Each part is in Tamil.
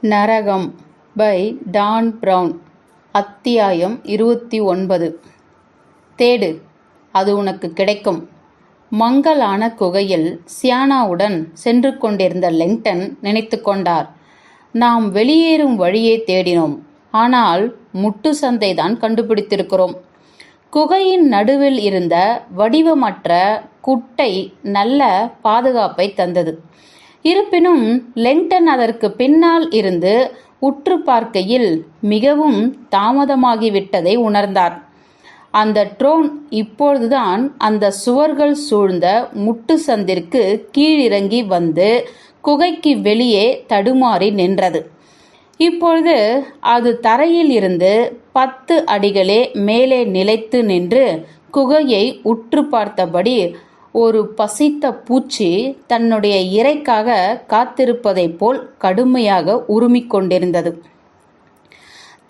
நரகம் பை டான் ப்ரவுன் அத்தியாயம் இருபத்தி ஒன்பது. தேடு அது உனக்கு கிடைக்கும். மங்கலான குகையில் சியானாவுடன் சென்று கொண்டிருந்த லெங்டன் நினைத்து கொண்டார். நாம் வெளியேறும் வழியை தேடினோம். ஆனால் முட்டு சந்தை தான் கண்டுபிடித்திருக்கிறோம். குகையின் நடுவில் இருந்த வடிவமற்ற குட்டை நல்ல பாதுகாப்பை தந்தது. இருப்பினும் லெங்டன் அதற்கு பின்னால் இருந்து உற்று பார்க்கையில் மிகவும் தாமதமாகிவிட்டதை உணர்ந்தார். அந்த ட்ரோன் இப்பொழுதுதான் அந்த சுவர்கள் சூழ்ந்த முட்டு சந்திற்கு கீழிறங்கி வந்து குகைக்கு வெளியே தடுமாறி நின்றது. இப்பொழுது அது தரையில் இருந்து பத்து அடிகளே மேலே நிலைத்து நின்று குகையை உற்று பார்த்தபடி ஒரு பசித்த பூச்சி தன்னுடைய இரைக்காக காத்திருப்பதைப் போல் கடுமையாக உருமிக் கொண்டிருந்தது.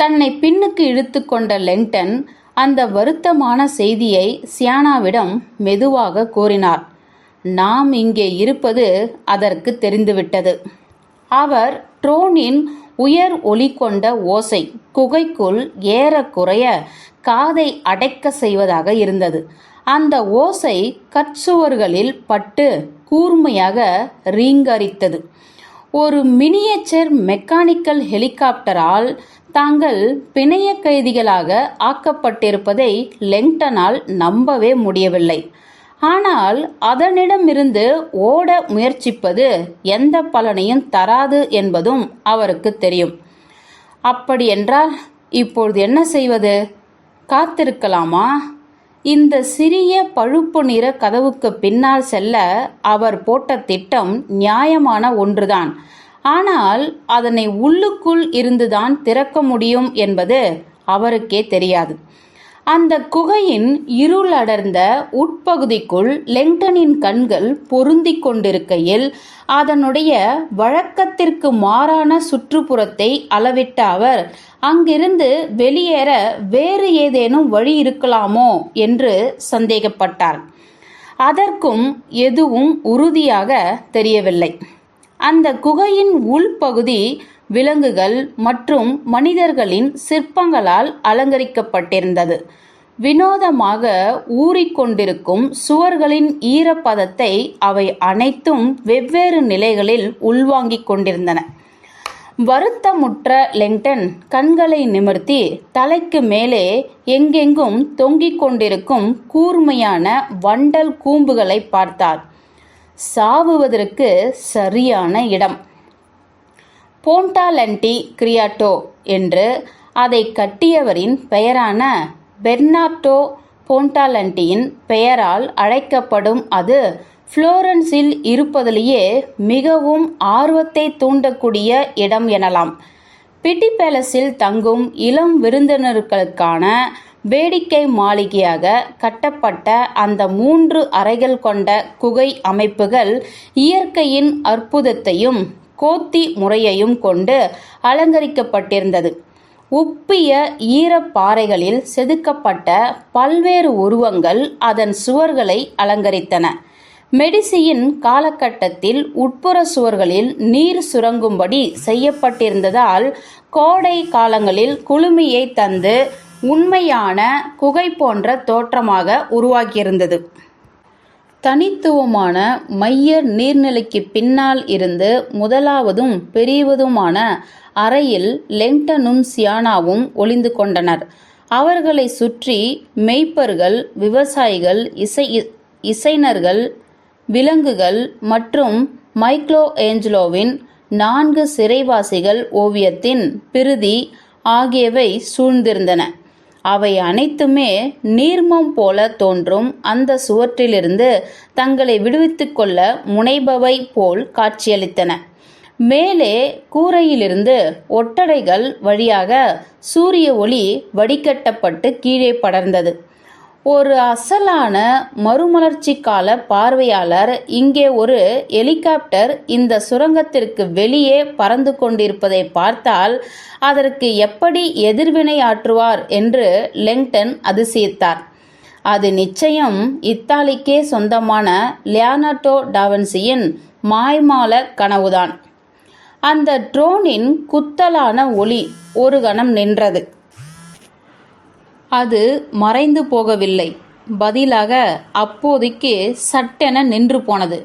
தன்னை பின்னுக்கு இழுத்து கொண்ட லெங்டன் அந்த வருத்தமான செய்தியை சியானாவிடம் மெதுவாக கூறினார். நாம் இங்கே இருப்பது அதற்கு தெரிந்துவிட்டது. அவர் ட்ரோனின் உயர் ஒலி கொண்ட ஓசை குகைக்குள் ஏறக்குறைய காதை அடைக்க செய்வதாக இருந்தது. அந்த ஓசை கற்சுவர்களில் பட்டு கூர்மையாக ரீங்கரித்தது. ஒரு மினியேச்சர் மெக்கானிக்கல் ஹெலிகாப்டரால் தாங்கள் பிணைய கைதிகளாக ஆக்கப்பட்டிருப்பதை லெங்டனால் நம்பவே முடியவில்லை. ஆனால் அதனிடமிருந்து ஓட முயற்சிப்பது எந்த பலனையும் தராது என்பதும் அவருக்கு தெரியும். அப்படியென்றால் இப்பொழுது என்ன செய்வது? காத்திருக்கலாமா? இந்த சிறிய பழுப்பு நிற கதவுக்கு பின்னால் செல்ல அவர் போட்ட திட்டம் நியாயமான ஒன்றுதான். ஆனால் அதனை உள்ளுக்குள் இருந்துதான் திறக்க முடியும் என்பது அவருக்கே தெரியாது. அந்த குகையின் இருளடர்ந்த உட்பகுதிக்குள் லெங்டனின் கண்கள் பொருந்தி கொண்டிருக்கையில் அதனுடைய வழக்கத்திற்கு மாறான சுற்றுப்புறத்தை அளவிட்ட அவர் அங்கிருந்து வெளியேற வேறு ஏதேனும் வழி இருக்கலாமோ? என்று சந்தேகப்பட்டார். அதற்கும் எதுவும் உறுதியாக தெரியவில்லை. அந்த குகையின் உள்பகுதி விலங்குகள் மற்றும் மனிதர்களின் சிற்பங்களால் அலங்கரிக்கப்பட்டிருந்தது. வினோதமாக ஊறிக்கொண்டிருக்கும் சுவர்களின் ஈரப்பதத்தை அவை அனைத்தும் வெவ்வேறு நிலைகளில் உள்வாங்கிக் கொண்டிருந்தன. வருத்தமுற்ற லெங்டன் கண்களை நிமிர்த்தி தலைக்கு மேலே எங்கெங்கும் தொங்கிக் கொண்டிருக்கும் கூர்மையான வண்டல் கூம்புகளை பார்த்தார். சாவுவதற்கு சரியான இடம். போண்டாலண்டி கிரியாட்டோ என்று அதை கட்டியவரின் பெயரான பெர்னார்டோ போண்டாலண்டியின் பெயரால் அழைக்கப்படும் அது புளோரன்ஸில் இருப்பதிலேயே மிகவும் ஆர்வத்தை தூண்டக்கூடிய இடம் எனலாம். பிட்டி பேலஸில் தங்கும் இளம் விருந்தினர்களுக்கான வேடிக்கை மாளிகையாக கட்டப்பட்ட அந்த மூன்று அறைகள் கொண்ட குகை அமைப்புகள் இயற்கையின் அற்புதத்தையும் கோத்தி முறையையும் கொண்டு அலங்கரிக்கப்பட்டிருந்தது. உப்பிய ஈரப்பாறைகளில் செதுக்கப்பட்ட பல்வேறு உருவங்கள் அதன் சுவர்களை அலங்கரித்தன. மெடிசியின் காலகட்டத்தில் உட்புற சுவர்களில் நீர் சுரங்கும்படி செய்யப்பட்டிருந்ததால் கோடை காலங்களில் குளுமையை தந்து உண்மையான குகை போன்ற தோற்றமாக உருவாகியிருந்தது தனித்துவமான மைய நீர்நிலைக்கு பின்னால் இருந்து முதலாவதும் பெரியவதுமான அறையில் லெங்டனும் சியானாவும் ஒளிந்து கொண்டனர். அவர்களை சுற்றி மெய்ப்பர்கள் விவசாயிகள் இசை இசைனர்கள் விலங்குகள் மற்றும் மைக்ளோ ஏஞ்சலோவின் நான்கு சிறைவாசிகள் ஓவியத்தின் பிரிதி ஆகியவை சூழ்ந்திருந்தன. அவை அனைத்துமே நீர்மம் போல தோன்றும். அந்த சுவற்றிலிருந்து தங்களை விடுவித்துக் கொள்ள முனைபவை போல் காட்சியளித்தன. மேலே கூரையிலிருந்து ஒட்டடைகள் வழியாக சூரிய ஒளி வடிகட்டப்பட்டு கீழே படர்ந்தது. ஒரு அசலான மறுமலர்ச்சி கால பார்வையாளர் இங்கே ஒரு ஹெலிகாப்டர் இந்த சுரங்கத்திற்கு வெளியே பறந்து கொண்டிருப்பதை பார்த்தால் அதற்கு எப்படி எதிர்வினை ஆற்றுவார் என்று லெங்டன் அதிசயித்தார். அது நிச்சயம் இத்தாலிக்கே சொந்தமான லியானட்டோ டாவன்சியின் மாய்மால கனவுதான். அந்த ட்ரோனின் குத்தலான ஒளி ஒரு கணம் நின்றது. அது மறைந்து போகவில்லை. பதிலாக அப்போதைக்கு சட்டென நின்று போனது.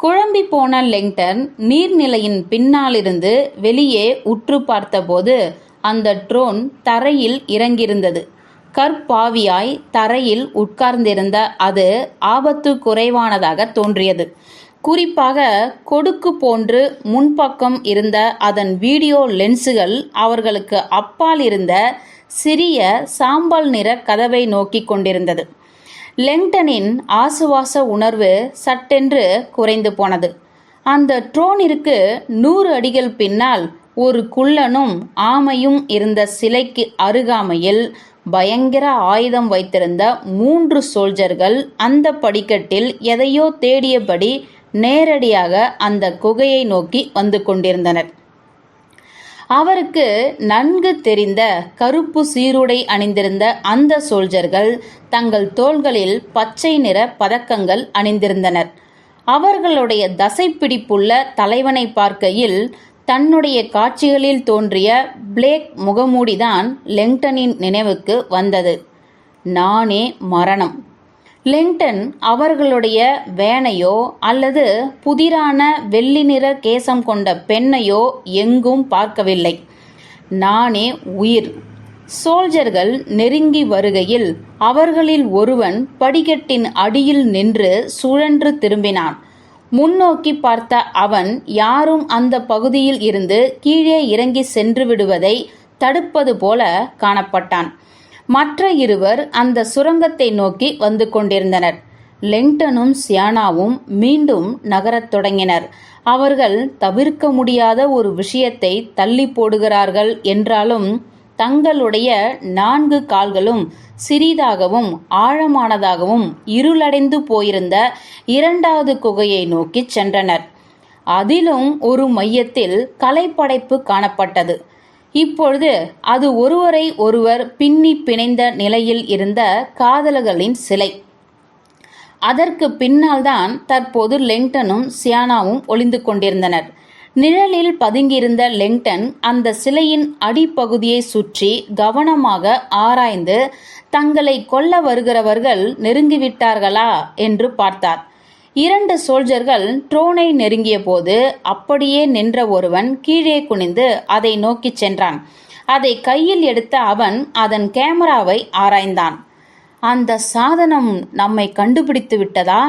குழம்பி போன லெங்டன் நீர்நிலையின் பின்னாலிருந்து வெளியே உற்று பார்த்தபோது அந்த ட்ரோன் தரையில் இறங்கியிருந்தது. கற்பாவியாய் தரையில் உட்கார்ந்திருந்த அது ஆபத்து குறைவானதாக தோன்றியது. குறிப்பாக கொடுக்கு போன்று முன்பக்கம் இருந்த அதன் வீடியோ லென்ஸுகள் அவர்களுக்கு அப்பால் இருந்த சிறிய சாம்பல் நிற கதவை நோக்கி கொண்டிருந்தது. லெங்டனின் ஆசுவாச உணர்வு சட்டென்று குறைந்து போனது. அந்த ட்ரோனிற்கு நூறு அடிகள் பின்னால் ஒரு குள்ளனும் ஆமையும் இருந்த சிலைக்கு அருகாமையில் பயங்கர ஆயுதம் வைத்திருந்த மூன்று சோல்ஜர்கள் அந்த படிக்கட்டில் எதையோ தேடியபடி நேரடியாக அந்த குகையை நோக்கி வந்து கொண்டிருந்தனர். அவருக்கு நன்கு தெரிந்த கருப்பு சீருடை அணிந்திருந்த அந்த சோல்ஜர்கள் தங்கள் தோள்களில் பச்சை நிற பதக்கங்கள் அணிந்திருந்தனர். அவர்களுடைய தசைப்பிடிப்புள்ள தலைவனை பார்க்கையில் தன்னுடைய காட்சிகளில் தோன்றிய பிளேக் முகமூடிதான் லெங்டனின் நினைவுக்கு வந்தது. நானே மரணம். லிங்டன் அவர்களுடைய வேனையோ அல்லது புதிரான வெள்ளி நிற கேசம் கொண்ட பெண்ணையோ எங்கும் பார்க்கவில்லை. நானே உயிர். சோல்ஜர்கள் நெருங்கி வருகையில் அவர்களில் ஒருவன் படிக்கட்டின் அடியில் நின்று சுழன்று திரும்பினான். முன்னோக்கி பார்த்த அவன் யாரும் அந்த பகுதியில் இருந்து கீழே இறங்கி சென்று விடுவதை தடுப்பது போல காணப்பட்டான். மற்ற இருவர் அந்த சுரங்கத்தை நோக்கி வந்து கொண்டிருந்தனர். லெங்டனும் சியானாவும் மீண்டும் நகரத் தொடங்கினர். அவர்கள் தவிர்க்க முடியாத ஒரு விஷயத்தை தள்ளி போடுகிறார்கள் என்றாலும் தங்களுடைய நான்கு கால்களும் சிறிதாகவும் ஆழமானதாகவும் இருளடைந்து போயிருந்த இரண்டாவது குகையை நோக்கி சென்றனர். அதிலும் ஒரு மையத்தில் கலைப்படைப்பு காணப்பட்டது. இப்பொழுது அது ஒருவரை ஒருவர் பின்னி பிணைந்த நிலையில் இருந்த காதலர்களின் சிலை. அதற்கு பின்னால்தான் தற்போது லெங்டனும் சியானாவும் ஒளிந்து கொண்டிருந்தனர். நிழலில் பதுங்கியிருந்த லெங்டன் அந்த சிலையின் அடிப்பகுதியை சுற்றி கவனமாக ஆராய்ந்து தங்களை கொல்ல வருகிறவர்கள் நெருங்கிவிட்டார்களா? என்று பார்த்தார். இரண்டு சோல்ஜர்கள் ட்ரோனை நெருங்கிய போது அப்படியே நின்ற ஒருவன் கீழே குனிந்து அதை நோக்கிச் சென்றான். அதை கையில் எடுத்த அவன் அதன் கேமராவை ஆராய்ந்தான். அந்த சாதனம் நம்மை கண்டுபிடித்து விட்டதா?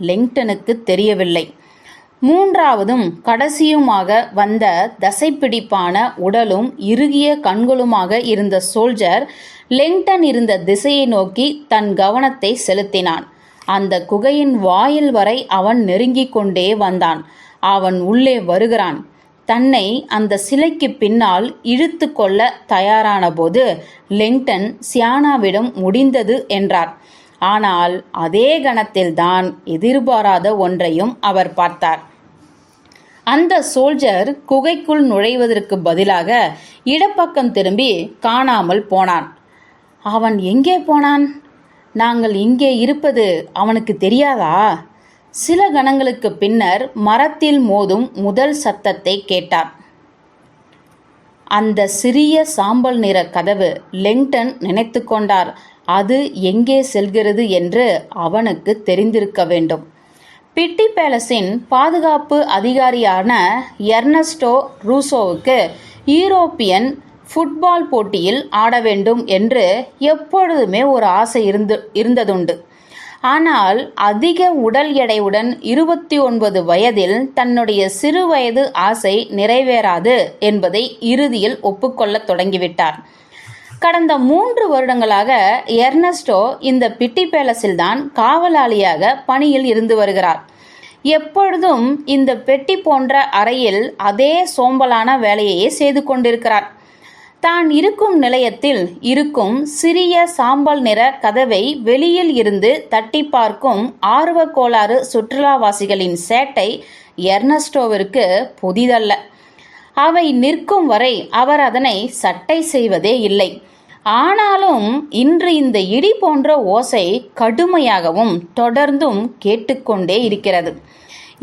லெங்டனுக்கு தெரியவில்லை. மூன்றாவதும் கடைசியுமாக வந்த தசைப்பிடிப்பான உடலும் இறுகிய கண்களுமாக இருந்த சோல்ஜர் லெங்டன் இருந்த திசையை நோக்கி தன் கவனத்தை செலுத்தினான். அந்த குகையின் வாயில் வரை அவன் நெருங்கிக் கொண்டே வந்தான். அவன் உள்ளே வருகிறான். தன்னை அந்த சிலைக்கு பின்னால் இழுத்து கொள்ள தயாரான போது லெங்டன் சியானாவிடம் முடிந்தது என்றார். ஆனால் அதே கணத்தில்தான் எதிர்பாராத ஒன்றையும் அவர் பார்த்தார். அந்த சோல்ஜர் குகைக்குள் நுழைவதற்கு பதிலாக இடப்பக்கம் திரும்பி காணாமல் போனான். அவன் எங்கே போனான்? நாங்கள் இங்கே இருப்பது அவனுக்கு தெரியாதா? சில கணங்களுக்கு பின்னர் மரத்தில் மோதும் முதல் சத்தத்தை கேட்டார் அந்த சிறிய சாம்பல் நிற கதவு லெங்டன் நினைத்து கொண்டார். அது எங்கே செல்கிறது என்று அவனுக்கு தெரிந்திருக்க வேண்டும். பிட்டி பேலஸின் பாதுகாப்பு அதிகாரியான எர்னஸ்டோ ரூசோவுக்கு யூரோப்பியன் ஃபுட்பால் போட்டியில் ஆட வேண்டும் என்று எப்பொழுதுமே ஒரு ஆசை இருந்து இருந்ததுண்டு. ஆனால் அதிக உடல் எடையுடன் இருபத்தி ஒன்பது வயதில் தன்னுடைய சிறு வயது ஆசை நிறைவேறாது என்பதை இறுதியில் ஒப்புக்கொள்ளத் தொடங்கிவிட்டார். கடந்த மூன்று வருடங்களாக எர்னஸ்டோ இந்த பிட்டி பேலஸில்தான் காவலாளியாக பணியில் இருந்து வருகிறார். எப்பொழுதும் இந்த பெட்டி போன்ற அறையில் அதே சோம்பலான வேலையையே செய்து கொண்டிருக்கிறார். தான் இருக்கும் நிலையத்தில் இருக்கும் சிறிய சாம்பல் நிற கதவை வெளியில் இருந்து தட்டி பார்க்கும் ஆர்வ கோளாறு சுற்றுலாவாசிகளின் சேட்டை எர்னஸ்டோவிற்கு புதிதல்ல. அவை நிற்கும் வரை அவர் அதனை சட்டை செய்வதே இல்லை. ஆனாலும் இன்று இந்த இடி போன்ற ஓசை கடுமையாகவும் தொடர்ந்தும் கேட்டுக்கொண்டே இருக்கிறது.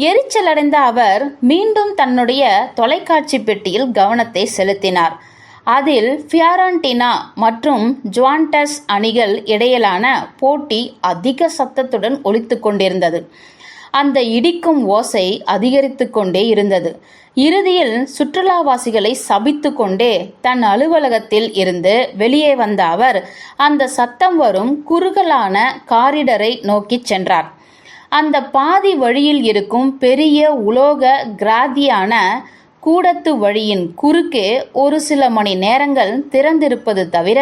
எரிச்சலடைந்த அவர் மீண்டும் தன்னுடைய தொலைக்காட்சி பெட்டியில் கவனத்தை செலுத்தினார். அதில் ஃபியாரண்டினா மற்றும் ஜுவான்டஸ் அணிகள் இடையிலான போட்டி அதிக சத்தத்துடன் ஒழித்து கொண்டிருந்தது. அந்த இடிக்கும் ஓசை அதிகரித்து கொண்டே இருந்தது. இறுதியில் சுற்றுலாவாசிகளை சபித்து கொண்டே தன் அலுவலகத்தில் இருந்து வெளியே வந்த அவர் அந்த சத்தம் வரும் குறுகலான காரிடரை நோக்கி சென்றார். அந்த பாதி வழியில் இருக்கும் பெரிய உலோக கிராதியான கூடத்து வழியின் குறுக்கே ஒரு சில மணி நேரங்கள் திறந்திருப்பது தவிர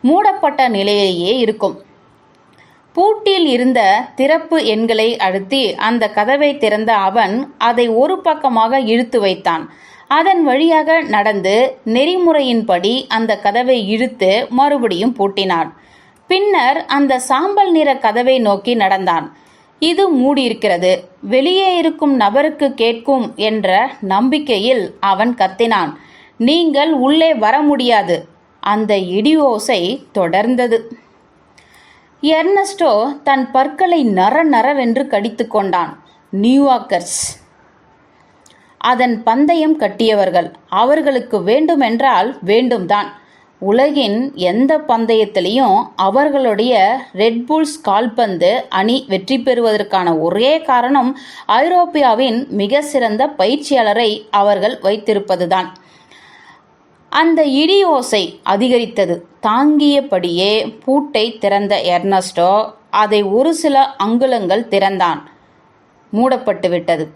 மூடப்பட்ட நிலையிலேயே இருக்கும். பூட்டில் இருந்த திறப்பு எண்களை அழுத்தி அந்த கதவை திறந்த அவன் அதை ஒரு பக்கமாக இழுத்து வைத்தான். அதன் வழியாக நடந்து நெறிமுறையின்படி அந்த கதவை இழுத்து மறுபடியும் பூட்டினான். பின்னர் அந்த சாம்பல் நிற கதவை நோக்கி நடந்தான். இது மூடியிருக்கிறது. வெளியே இருக்கும் நபருக்கு கேட்கும் என்ற நம்பிக்கையில் அவன் கத்தினான். நீங்கள் உள்ளே வர முடியாது. அந்த இடியோசை தொடர்ந்தது. எர்னஸ்டோ தன் பற்களை நர நரவென்று கடித்து கொண்டான். நியூயார்க்கர்ஸ் அதன் பந்தயம் கட்டியவர்கள். அவர்களுக்கு வேண்டுமென்றால் வேண்டும்தான். உலகின் எந்த பந்தயத்திலையும் அவர்களுடைய ரெட்புல்ஸ் கால்பந்து அணி வெற்றி பெறுவதற்கான ஒரே காரணம் ஐரோப்பியாவின் மிக சிறந்த பயிற்சியாளரை அவர்கள் வைத்திருப்பதுதான். அந்த இடியோசை அதிகரித்தது. தாங்கியபடியே பூட்டை திறந்த எர்னஸ்டோ அதை ஒரு சில அங்குலங்கள் திறந்தான். மூடப்பட்டு விட்டது.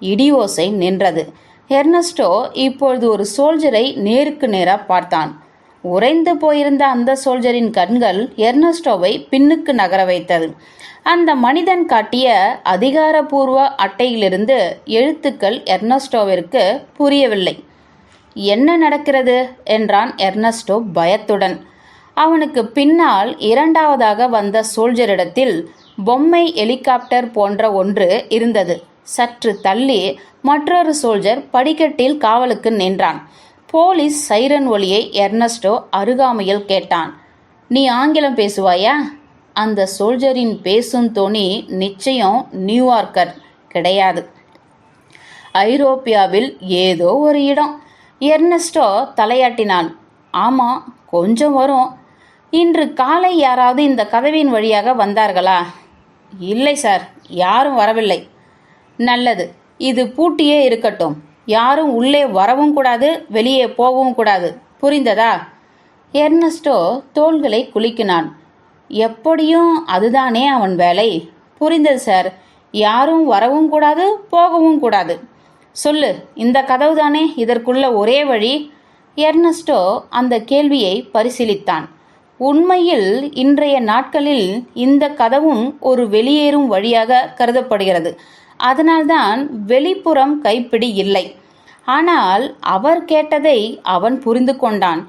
இடியோசை நின்றது. எர்னஸ்டோ இப்பொழுது ஒரு சோல்ஜரை நேருக்கு நேராக பார்த்தான். உறைந்து போயிருந்த அந்த சோல்ஜரின் கண்கள் எர்னஸ்டோவை பின்னுக்கு நகர வைத்தது. அந்த மனிதன் காட்டிய அதிகாரபூர்வ அட்டையிலிருந்து எழுத்துக்கள் எர்னஸ்டோவிற்கு புரியவில்லை. என்ன நடக்கிறது? என்றான் எர்னஸ்டோ பயத்துடன். அவனுக்கு பின்னால் இரண்டாவதாக வந்த சோல்ஜரிடத்தில் பொம்மை ஹெலிகாப்டர் போன்ற ஒன்று இருந்தது. சற்று தள்ளி மற்றொரு சோல்ஜர் படிக்கட்டில் காவலுக்கு நின்றான். போலீஸ் சைரன் ஒலியை எர்னஸ்டோ அருகாமையில் கேட்டான். நீ ஆங்கிலம் பேசுவாயா? அந்த சோல்ஜரின் பேசும் தொனி நிச்சயம் நியூயார்க்கர் கிடையாது. ஐரோப்பியாவில் ஏதோ ஒரு இடம். எர்னஸ்டோ தலையாட்டினான். ஆமாம் கொஞ்சம் வரும். இன்று காலை யாராவது இந்த கதவின் வழியாக வந்தார்களா? இல்லை சார். யாரும் வரவில்லை. நல்லது. இது பூட்டியே இருக்கட்டும். யாரும் உள்ளே வரவும் கூடாது வெளியே போகவும் கூடாது. புரிந்ததா? எர்னஸ்டோ தோள்களை குலுக்கினான். எப்படியும் அதுதானே அவன் வேலை? புரிந்தது சார். யாரும் வரவும் கூடாது போகவும் கூடாது. சொல்லு இந்த கதவு தானே இதற்குள்ள ஒரே வழி? எர்னஸ்டோ அந்த கேள்வியை பரிசீலித்தான். உண்மையில் இன்றைய நாட்களில் இந்த கதவும் ஒரு வெளியேறும் வழியாக கருதப்படுகிறது. அதனால்தான் வெளிப்புறம் கைப்பிடி இல்லை. ஆனால் அவர் கேட்டதை அவன் புரிந்து கொண்டான்.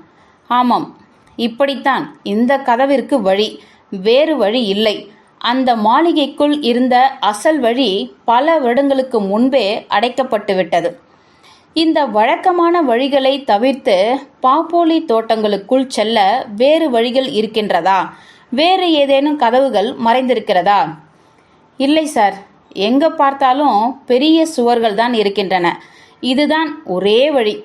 ஆமாம் இப்படித்தான். இந்த கதவிற்கு வழி வேறு வழி இல்லை. அந்த மாளிகைக்குள் இருந்த அசல் வழி பல வருடங்களுக்கு முன்பே அடைக்கப்பட்டு விட்டது. இந்த வழக்கமான வழிகளை தவிர்த்து பாப்போலி தோட்டங்களுக்குள் செல்ல வேறு வழிகள் இருக்கின்றதா? வேறு ஏதேனும் கதவுகள் மறைந்திருக்கிறதா? இல்லை சார். எங்கே பார்த்தாலும் பெரிய சுவர்கள் தான் இருக்கின்றன. இதுதான் ஒரே வழி.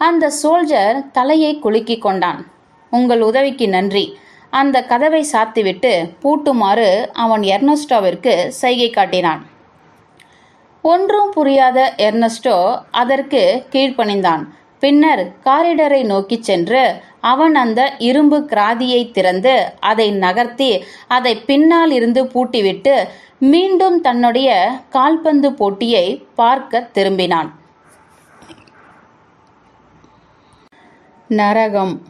அந்த சோல்ஜர் தலையை குலுக்கி கொண்டான். உங்கள் உதவிக்கு நன்றி. அந்த கதவை சாத்திவிட்டு பூட்டுமாறு அவன் எர்னஸ்டோவிற்கு சைகை காட்டினான். ஒன்றும் புரியாத எர்னஸ்டோ அதற்கு கீழ்ப்பணிந்தான். பின்னர் காரிடரை நோக்கி சென்று அவன் அந்த இரும்பு கிராதியை திறந்து அதை நகர்த்தி அதை பின்னால் இருந்து பூட்டிவிட்டு மீண்டும் தன்னுடைய கால்பந்து போட்டியை பார்க்க திரும்பினான். நரகம்